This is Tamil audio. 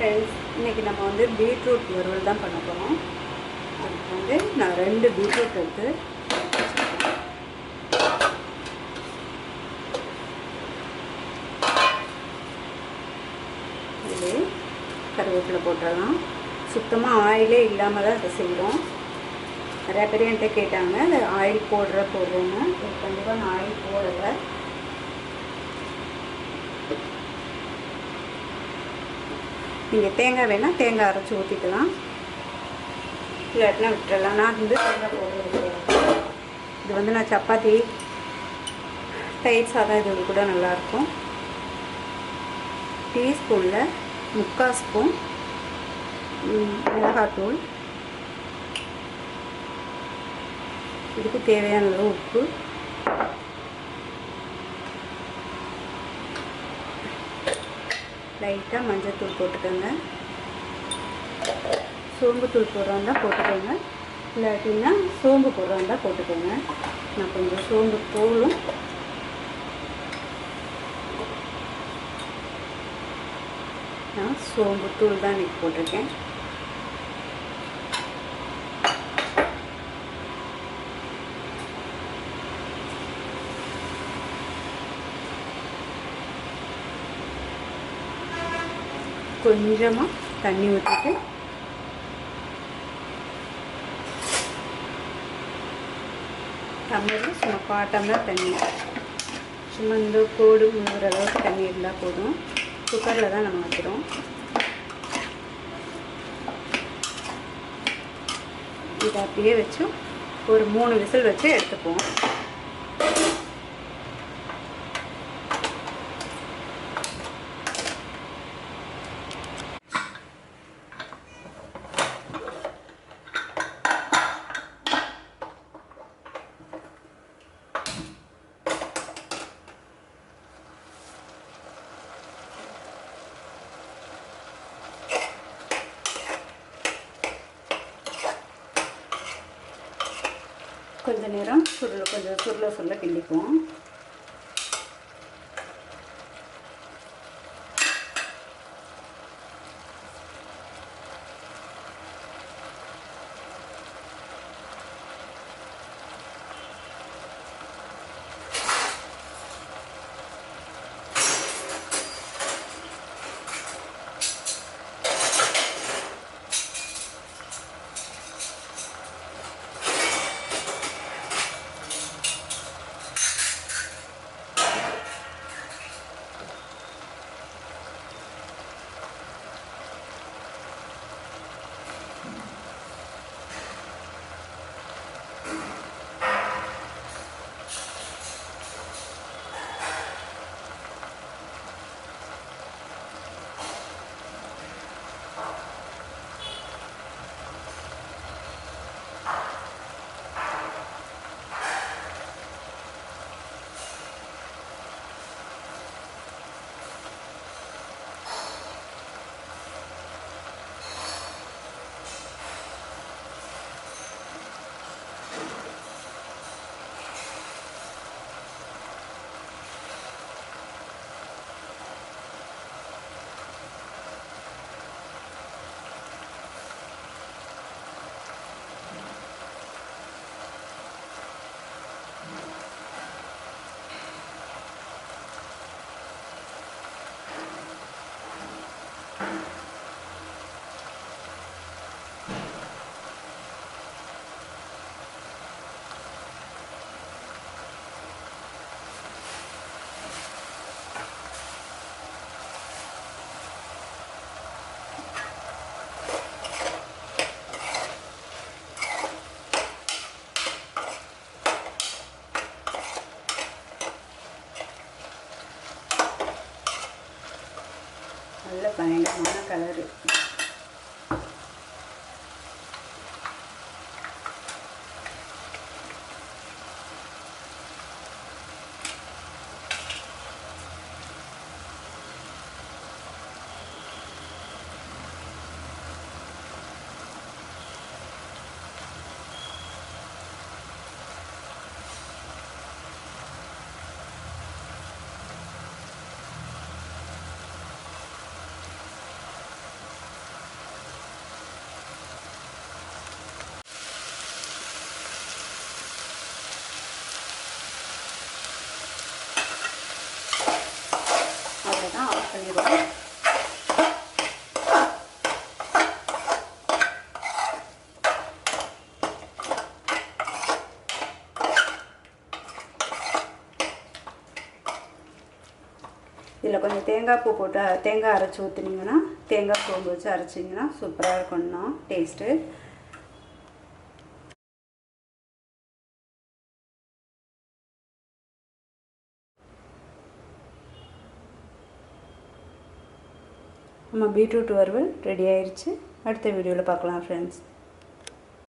ஃப்ரெண்ட்ஸ் இன்றைக்கி நம்ம வந்து பீட்ரூட் வறுவல் தான் பண்ண போகிறோம் அதுக்கு வந்து நான் ரெண்டு பீட்ரூட் எடுத்து இது கருவேப்பிலை போட்டுடலாம். சுத்தமாக ஆயிலே இல்லாமல் தான் அதை செய்கிறோம் நிறையா பேர் என்கிட்ட கேட்டாங்க அது ஆயில் போடுற போடுறேன்னு. கண்டிப்பாக நான் ஆயில் போடலை. நீங்கள் தேங்காய் வேணால் தேங்காய் அரைச்சி ஊற்றிக்கலாம் இல்லாட்டினா விட்டுறலாம். நான் வந்து தேங்காய் போடுறது இது வந்து நான் சப்பாத்தி தயிர் சாதம் இது கூட நல்லாயிருக்கும் டீஸ்பூனில் முக்கால் ஸ்பூன் மிளகாத்தூள். இதுக்கு தேவையான அளவு உப்பு. லைட்டாக மஞ்சள்தூள் போட்டுக்கோங்க. சோம்புத்தூள் இருந்தால் போட்டுக்கோங்க. இல்லாட்டின்னா சோம்பு போடுறாந்தா போட்டுக்கோங்க. நான் கொஞ்சம் சோம்பு தூளும் நான் சோம்பு தூள் தான் இன்னைக்கு போட்டிருக்கேன். கொஞ்சமாக தண்ணி ஊற்றிட்டு டம்ளரில் சும்மா கால் தண்ணி. சும்மா இந்த கோடு முழுகிற அளவுக்கு தண்ணி இருந்தால் போதும். குக்கரில் தான் நம்ம வைக்கிறோம் இதை அப்படியே வச்சு ஒரு மூணு விசில் வச்சு எடுத்துப்போம் கொஞ்ச நேரம் சுருளை கொஞ்சம் சுருளை சுருளை கிண்டிக்குவோம். பயங்கரமான கலரு இதில் கொஞ்சம் தேங்காய் பூ போட்டு தேங்காய் அரைச்சி ஊற்றுனீங்கன்னா தேங்காய் சோம்பு வச்சு அரைச்சிங்கன்னா சூப்பராக இருக்கும்னா டேஸ்ட்டு நம்ம பீட்ரூட் வறுவல் ரெடி ஆயிடுச்சு அடுத்த வீடியோவில் பார்க்கலாம் ஃப்ரெண்ட்ஸ்